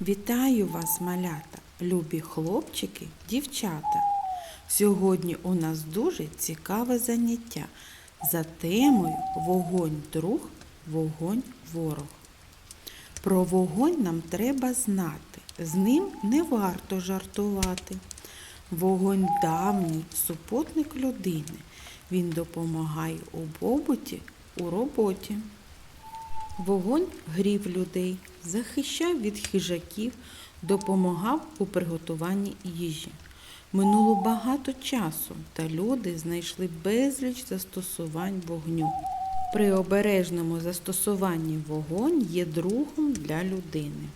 Вітаю вас, малята, любі хлопчики, дівчата. Сьогодні у нас дуже цікаве заняття за темою Вогонь друг, вогонь ворог. Про вогонь нам треба знати, з ним не варто жартувати. Вогонь давній супутник людини. Він допомагає у побуті, у роботі. Вогонь грів людей, захищав від хижаків, допомагав у приготуванні їжі. Минуло багато часу, та люди знайшли безліч застосувань вогню. При обережному застосуванні вогонь є другом для людини.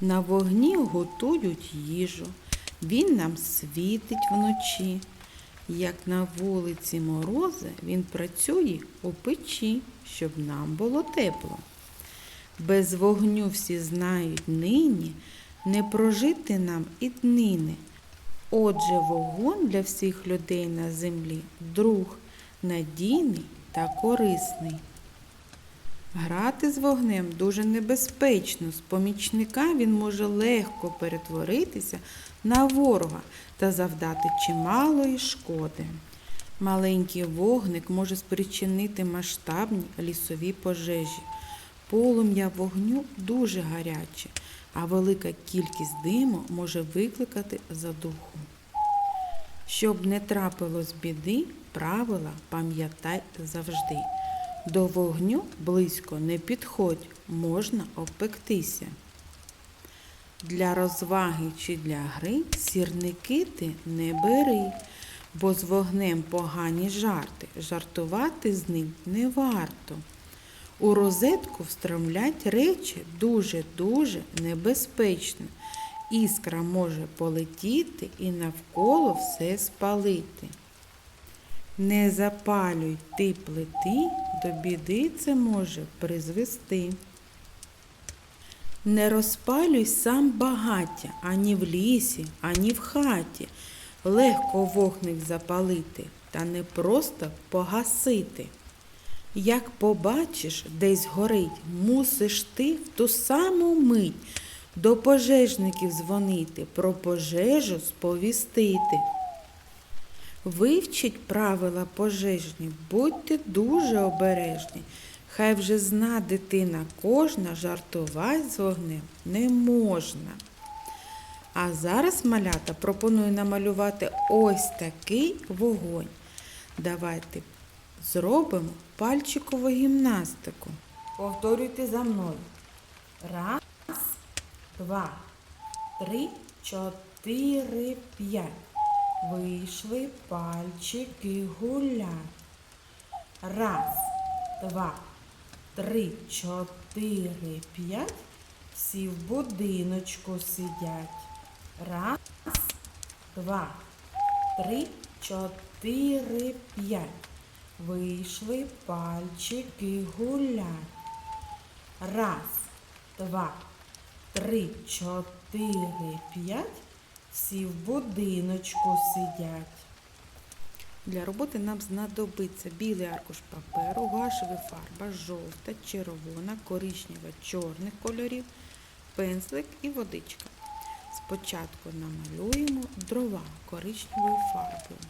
На вогні готують їжу, він нам світить вночі. Як на вулиці морози, він працює у печі, щоб нам було тепло. Без вогню всі знають нині, не прожити нам і днини. Отже, вогонь для всіх людей на землі друг надійний та корисний. Грати з вогнем дуже небезпечно. З помічника він може легко перетворитися на ворога та завдати чималої шкоди. Маленький вогник може спричинити масштабні лісові пожежі. Полум'я вогню дуже гаряче, а велика кількість диму може викликати задуху. Щоб не трапилось біди, правила пам'ятай завжди. До вогню близько не підходь, можна обпектися. Для розваги чи для гри сірники ти не бери, бо з вогнем погані жарти, жартувати з ним не варто. У розетку встромлять речі дуже-дуже небезпечно. Іскра може полетіти і навколо все спалити. Не запалюй ти плити, до біди це може призвести. Не розпалюй сам багаття ані в лісі, ані в хаті. Легко вогник запалити, та не просто погасити. Як побачиш, десь горить, мусиш ти в ту саму мить до пожежників дзвонити, про пожежу сповістити. Вивчіть правила пожежні, будьте дуже обережні. Хай вже зна дитина кожна, жартувати з вогнем не можна. А зараз малята пропоную намалювати ось такий вогонь. Давайте зробимо пальчикову гімнастику. Повторюйте за мною. Раз, два, три, чотири, п'ять. Вийшли пальчики гулять. Раз, два, три, чотири, п'ять. Всі в будиночку сидять. Раз, два, три, чотири, п'ять. Вийшли пальчики гулять. Раз, два, три, чотири, п'ять. Всі в будиночку сидять. Для роботи нам знадобиться білий аркуш паперу, гашева фарба, жовта, червона, коричнева, чорних кольорів, пензлик і водичка. Спочатку намалюємо дрова коричневою фарбою.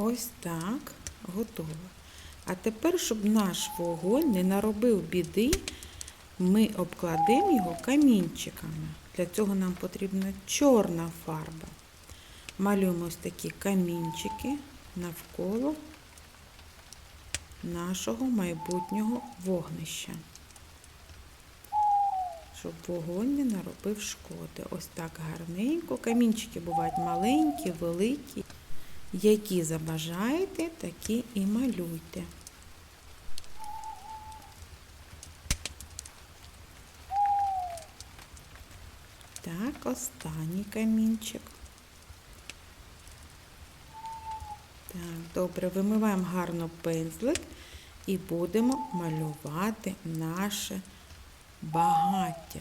Ось так, готово. А тепер, щоб наш вогонь не наробив біди, ми обкладемо його камінчиками. Для цього нам потрібна чорна фарба. Малюємо ось такі камінчики навколо нашого майбутнього вогнища. Щоб вогонь не наробив шкоди. Ось так гарненько. Камінчики бувають маленькі, великі. Які забажаєте, такі і малюйте. Так, останній камінчик. Так, добре, вимиваємо гарно пензлик і будемо малювати наше багаття.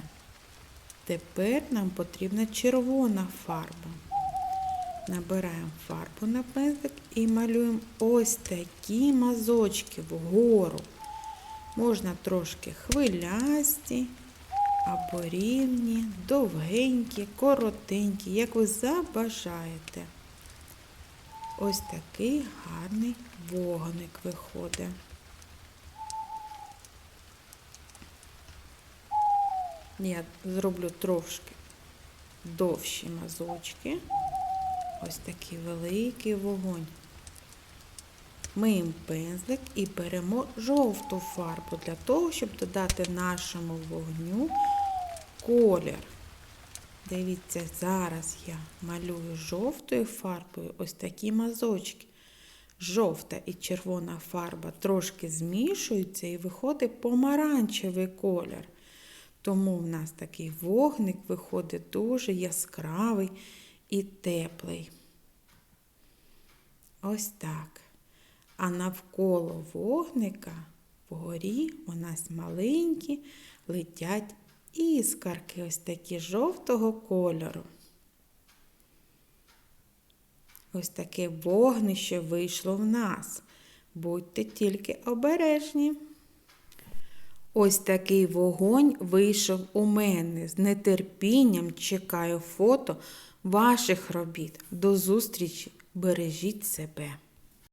Тепер нам потрібна червона фарба. Набираємо фарбу на пензлик і малюємо ось такі мазочки вгору. Можна трошки хвилясті або рівні, довгенькі, коротенькі, як ви забажаєте. Ось такий гарний вогник виходить. Я зроблю трошки довші мазочки. Ось такий великий вогонь. Миємо пензлик і беремо жовту фарбу для того, щоб додати нашому вогню колір. Дивіться, зараз я малюю жовтою фарбою ось такі мазочки. Жовта і червона фарба трошки змішуються і виходить помаранчевий колір. Тому в нас такий вогник виходить дуже яскравий і теплий. Ось так. А навколо вогника вгорі у нас маленькі летять іскарки, ось такі жовтого кольору. Ось таке вогнище вийшло в нас. Будьте тільки обережні. Ось такий вогонь вийшов у мене. З нетерпінням чекаю фото ваших робіт. До зустрічі! Бережіть себе!